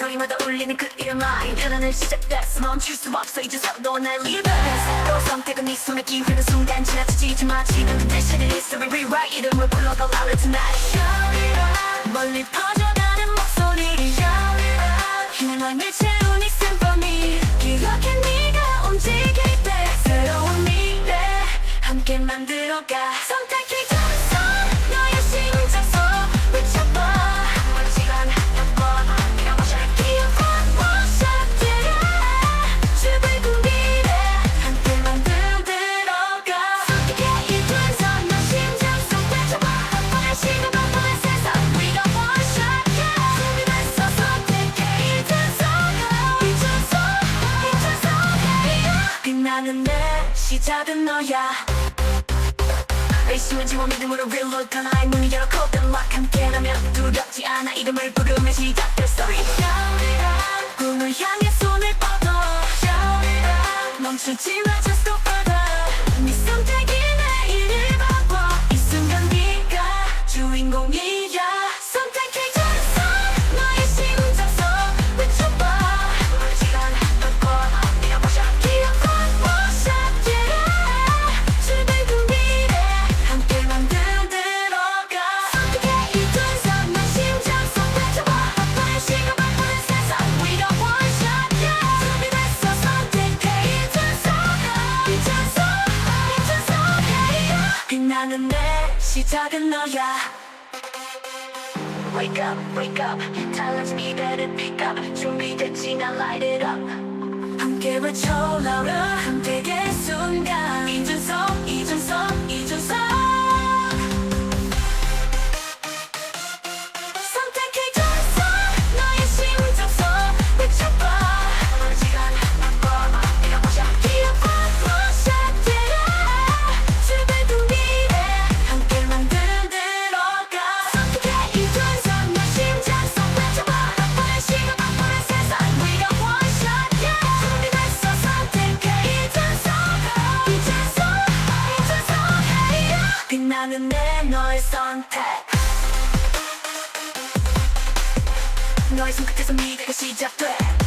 머리마다 울리는 그 이름 아이 변화는 시작됐어 멈출 수 없어. 이제 서로 날 리드 새로 선택은 네 손에 기회는 순간 지나치지 마 지금 대신에 history rewrite 이름을 불러더 louder tonight Shout it out 멀리 퍼져가는 목소리 Shout it out 희망을 채운 이 symphony. 기억해 네가 움직일 때. 새로운 미래 함께 만들어가 나는 내 시작은 너야. 의심은 지워 믿음으로 reload 하나의 문이 열어 code and lock 함께라면 두렵지 않아. 이름을 부르며 시작될 story. Shout it out 꿈을 향해 손을 뻗어. Shout it out 멈추지 마 just 시작은 너야. Wake up, wake up. 달라진 이별을 pick up. 준비됐지 나 light it up. 함께 외쳐 louder 선택의 순간. 이준석 이준석 이준석 내 너의 선택. 너의 손끝에서 미래가 시작돼